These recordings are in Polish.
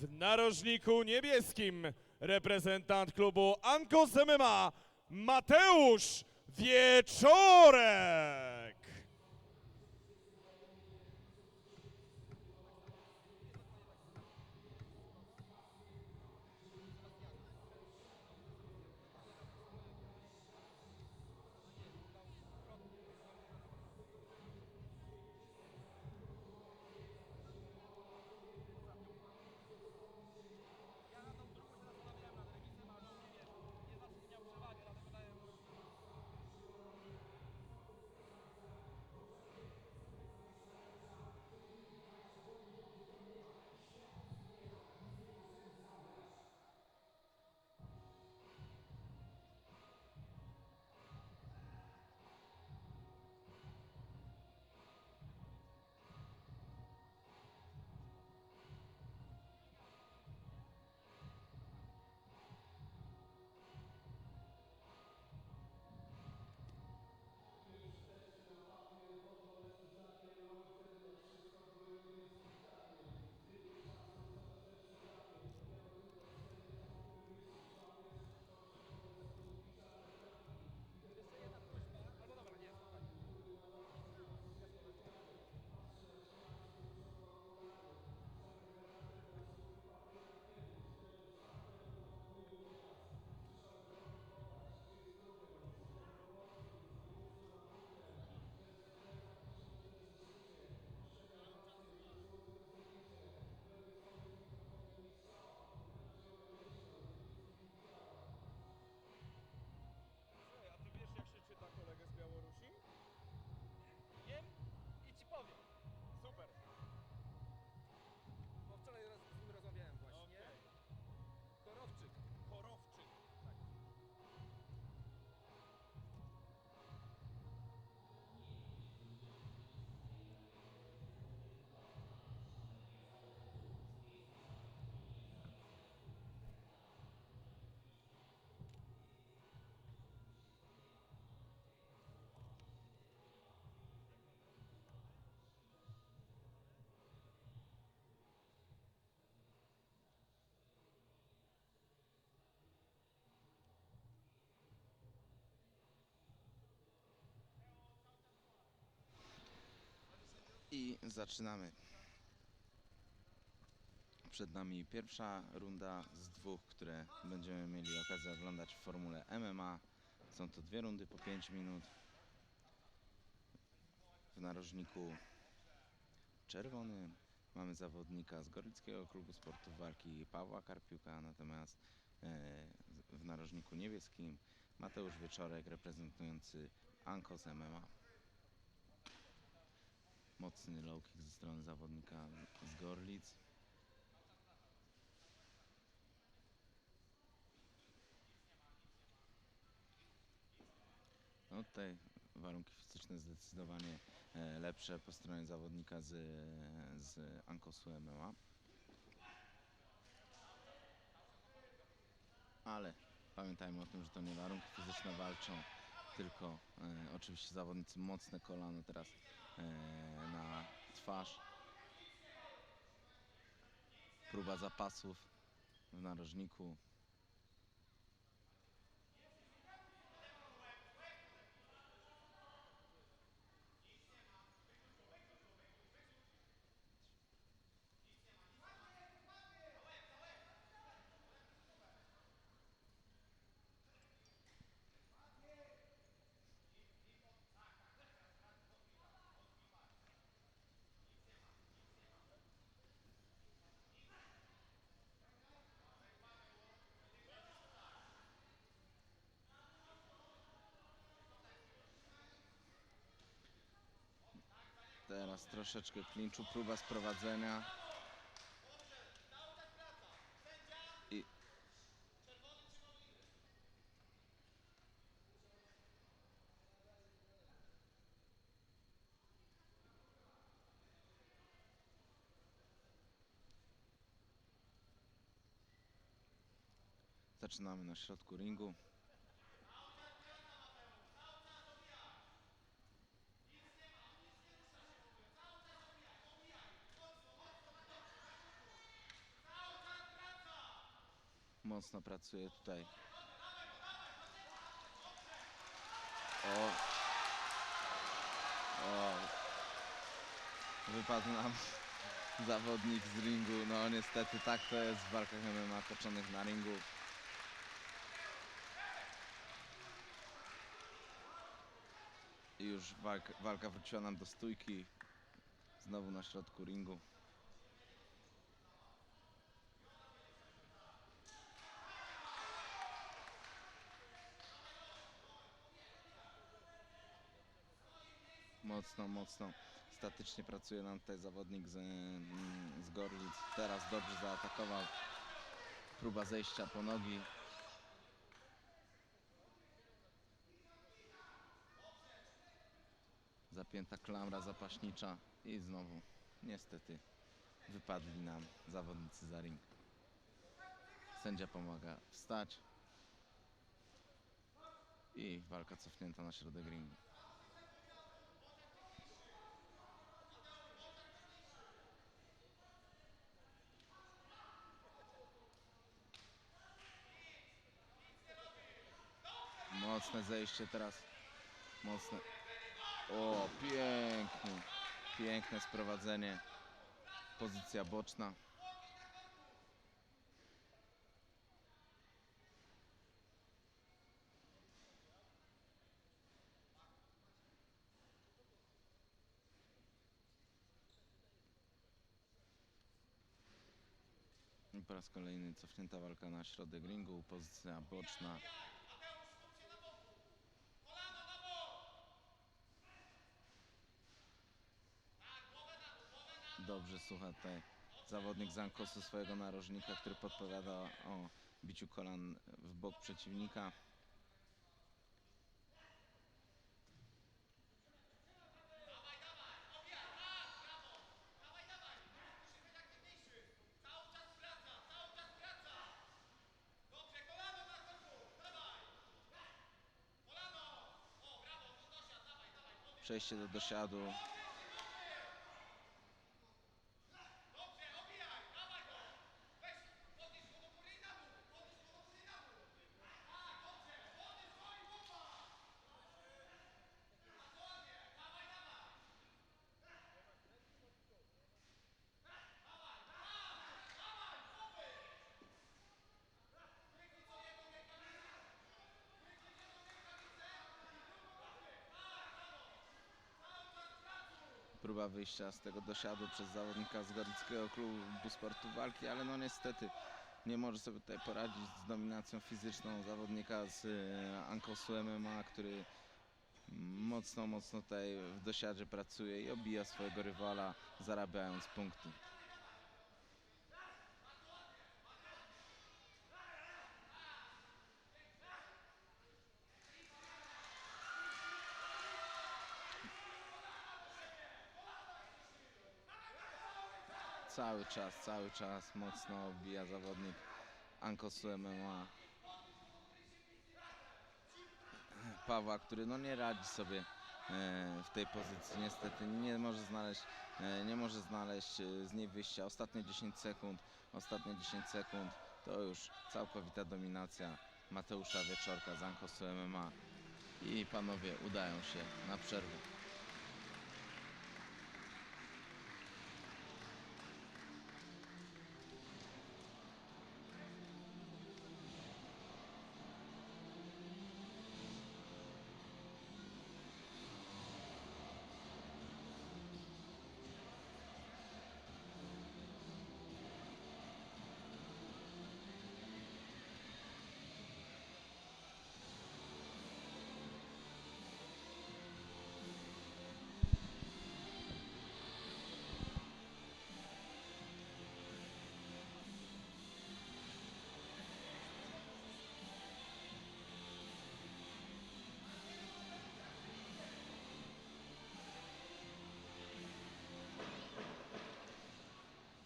W narożniku niebieskim reprezentant klubu Ankos MMA Mateusz Wieczorek. I zaczynamy. Przed nami pierwsza runda z dwóch, które będziemy mieli okazję oglądać w formule MMA. Są to dwie rundy po 5 minut. W narożniku czerwonym mamy zawodnika z Gorlickiego Klubu Sportu Walki Pawła Karpiuka, natomiast e, w narożniku niebieskim Mateusz Wieczorek reprezentujący Ankos MMA mocny low kick ze strony zawodnika z Gorlic. No tutaj warunki fizyczne zdecydowanie e, lepsze po stronie zawodnika z, z Ankosu MMA. Ale pamiętajmy o tym, że to nie warunki fizyczne walczą, tylko e, oczywiście zawodnicy mocne kolano teraz na twarz. Próba zapasów w narożniku. Teraz troszeczkę klinczu, próba sprowadzenia. I Zaczynamy na środku ringu. Mocno pracuje tutaj. O. O. Wypadł nam zawodnik z ringu. No niestety tak to jest w walkach MMA toczonych na ringu. I już walka, walka wróciła nam do stójki. Znowu na środku ringu. Mocno, mocno statycznie pracuje nam tutaj zawodnik z, mm, z Gorlic. Teraz dobrze zaatakował. Próba zejścia po nogi. Zapięta klamra zapaśnicza i znowu niestety wypadli nam zawodnicy za ring. Sędzia pomaga wstać i walka cofnięta na środek ringu. Mocne zejście teraz. Mocne. O, pięknie. Piękne sprowadzenie. Pozycja boczna. I po raz kolejny cofnięta walka na środek ringu, pozycja boczna. Dobrze słucha tutaj zawodnik z Ankosu swojego narożnika, który podpowiada o biciu kolan w bok przeciwnika. Przejście do dosiadu. Próba wyjścia z tego dosiadu przez zawodnika z Gorlickiego Klubu Sportu Walki, ale no niestety nie może sobie tutaj poradzić z dominacją fizyczną zawodnika z e, Ankosu MMA, który mocno, mocno tutaj w dosiadzie pracuje i obija swojego rywala, zarabiając punkty. Cały czas, cały czas mocno obija zawodnik Ankosu MMA. Pawła, który no nie radzi sobie e, w tej pozycji. Niestety nie może znaleźć, e, nie może znaleźć e, z niej wyjścia. Ostatnie 10 sekund, ostatnie 10 sekund to już całkowita dominacja Mateusza Wieczorka z Ankosu MMA. I panowie udają się na przerwę.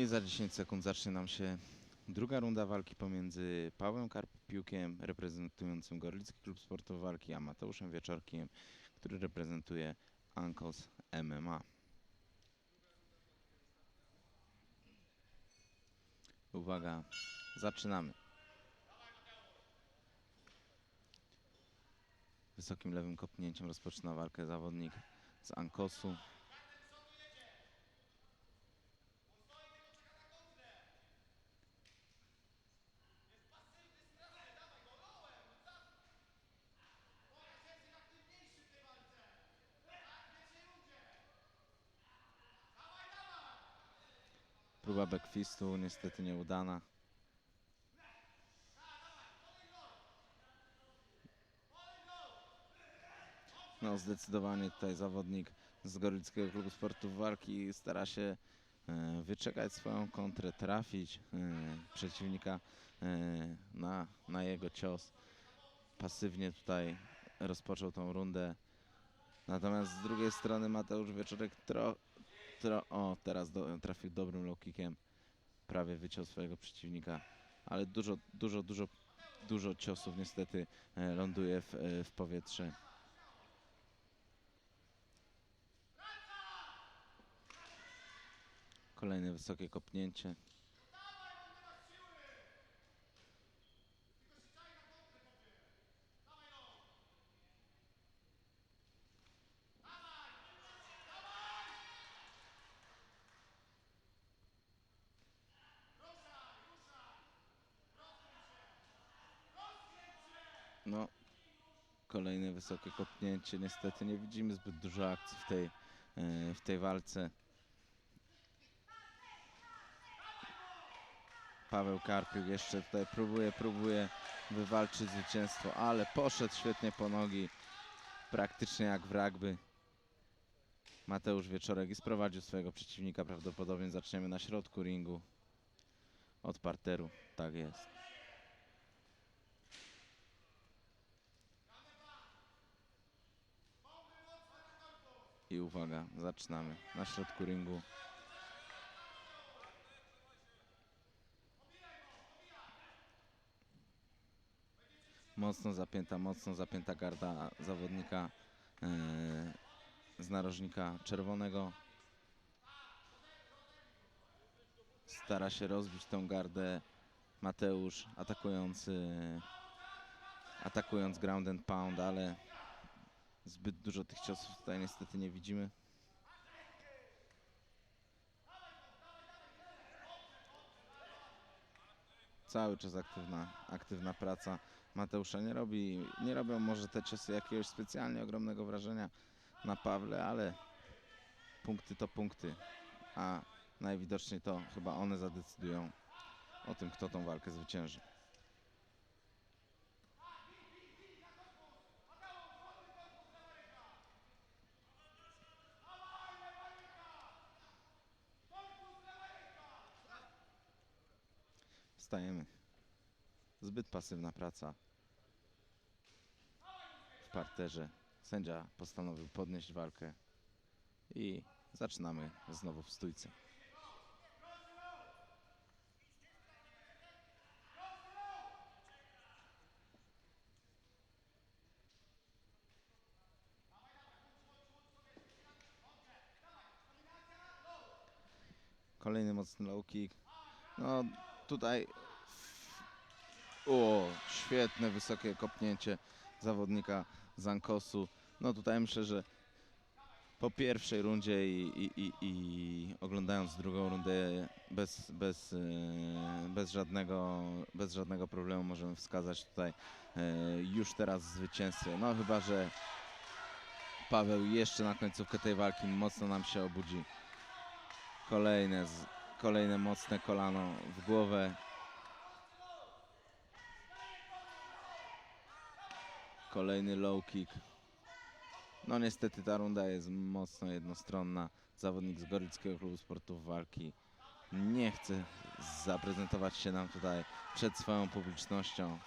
I za 10 sekund zacznie nam się druga runda walki pomiędzy Pawłem Karpiukiem, reprezentującym Gorlicki Klub Sportowy Walki, a Mateuszem Wieczorkiem, który reprezentuje Ankos MMA. Uwaga, zaczynamy. Wysokim lewym kopnięciem rozpoczyna walkę zawodnik z Ankosu. Próba backfistu niestety nieudana. No zdecydowanie tutaj zawodnik z Gorlickiego Klubu Sportów Walki stara się e, wyczekać swoją kontrę, trafić e, przeciwnika e, na, na jego cios. Pasywnie tutaj rozpoczął tą rundę. Natomiast z drugiej strony Mateusz Wieczorek tro, o, teraz do, trafił dobrym low kickiem. Prawie wyciął swojego przeciwnika, ale dużo, dużo, dużo, dużo ciosów niestety e, ląduje w, e, w powietrze. Kolejne wysokie kopnięcie. No, kolejne wysokie kopnięcie. Niestety nie widzimy zbyt dużo akcji w tej, e, w tej walce. Paweł Karpiuk jeszcze tutaj próbuje, próbuje wywalczyć zwycięstwo, ale poszedł świetnie po nogi, praktycznie jak w rugby. Mateusz Wieczorek i sprowadził swojego przeciwnika, prawdopodobnie zaczniemy na środku ringu od parteru, tak jest. I uwaga, zaczynamy na środku ringu. Mocno zapięta, mocno zapięta garda zawodnika e, z narożnika czerwonego. Stara się rozbić tą gardę Mateusz, atakujący, atakując ground and pound, ale zbyt dużo tych ciosów tutaj niestety nie widzimy. Cały czas aktywna, aktywna praca Mateusza. Nie, robi, nie robią może te ciosy jakiegoś specjalnie ogromnego wrażenia na Pawle, ale punkty to punkty, a najwidoczniej to chyba one zadecydują o tym, kto tą walkę zwycięży. Wstajemy. Zbyt pasywna praca w parterze. Sędzia postanowił podnieść walkę i zaczynamy znowu w stójce. Kolejny mocny low kick. No tutaj o, świetne wysokie kopnięcie zawodnika Zankosu. No tutaj myślę, że po pierwszej rundzie i, i, i, i oglądając drugą rundę bez, bez, e, bez, żadnego, bez żadnego problemu możemy wskazać tutaj e, już teraz zwycięstwo. No chyba, że Paweł jeszcze na końcówkę tej walki mocno nam się obudzi. Kolejne, kolejne mocne kolano w głowę. Kolejny low kick. No niestety ta runda jest mocno jednostronna. Zawodnik z Gorlickiego Klubu Sportów Walki nie chce zaprezentować się nam tutaj przed swoją publicznością.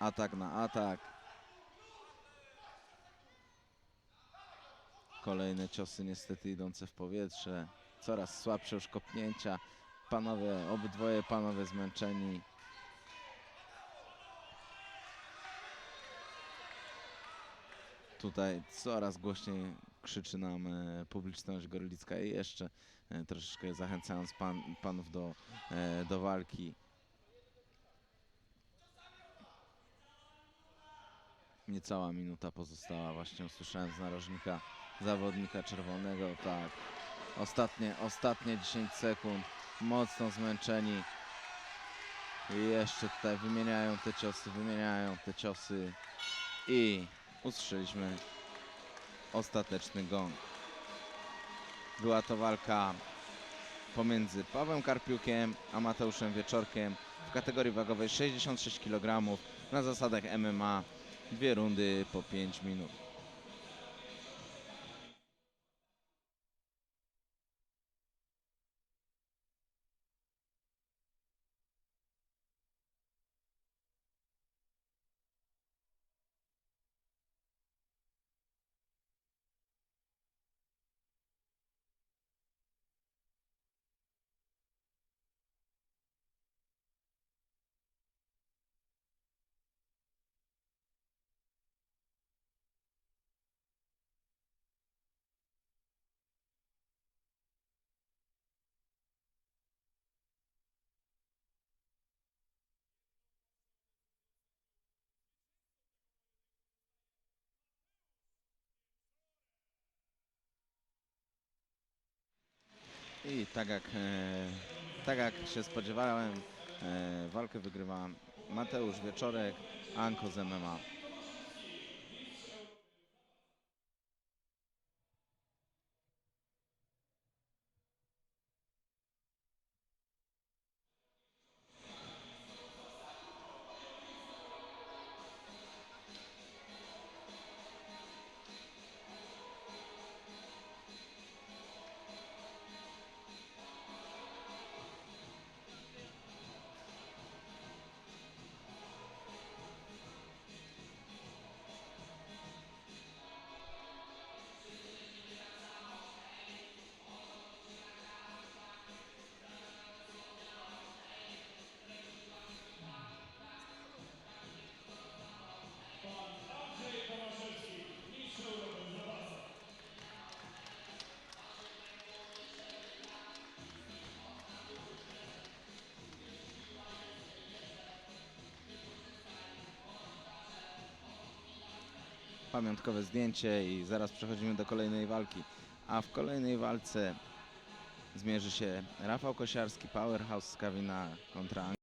Atak na atak. Kolejne ciosy niestety idące w powietrze. Coraz słabsze już kopnięcia. Panowie, obydwoje panowie zmęczeni. Tutaj coraz głośniej krzyczy nam e, publiczność gorlicka i jeszcze e, troszeczkę zachęcając pan, panów do, e, do walki. Niecała minuta pozostała, właśnie usłyszałem z narożnika zawodnika czerwonego. Tak. Ostatnie, ostatnie 10 sekund. Mocno zmęczeni. I jeszcze tutaj wymieniają te ciosy, wymieniają te ciosy. I usłyszeliśmy ostateczny gong. Była to walka pomiędzy Pawłem Karpiukiem a Mateuszem Wieczorkiem w kategorii wagowej 66 kg na zasadach MMA. Dwie rundy po 5 minut. I tak jak, e, tak jak się spodziewałem, e, walkę wygrywa Mateusz Wieczorek, Anko z MMA. Pamiątkowe zdjęcie i zaraz przechodzimy do kolejnej walki. A w kolejnej walce zmierzy się Rafał Kosiarski, Powerhouse z Kawina kontra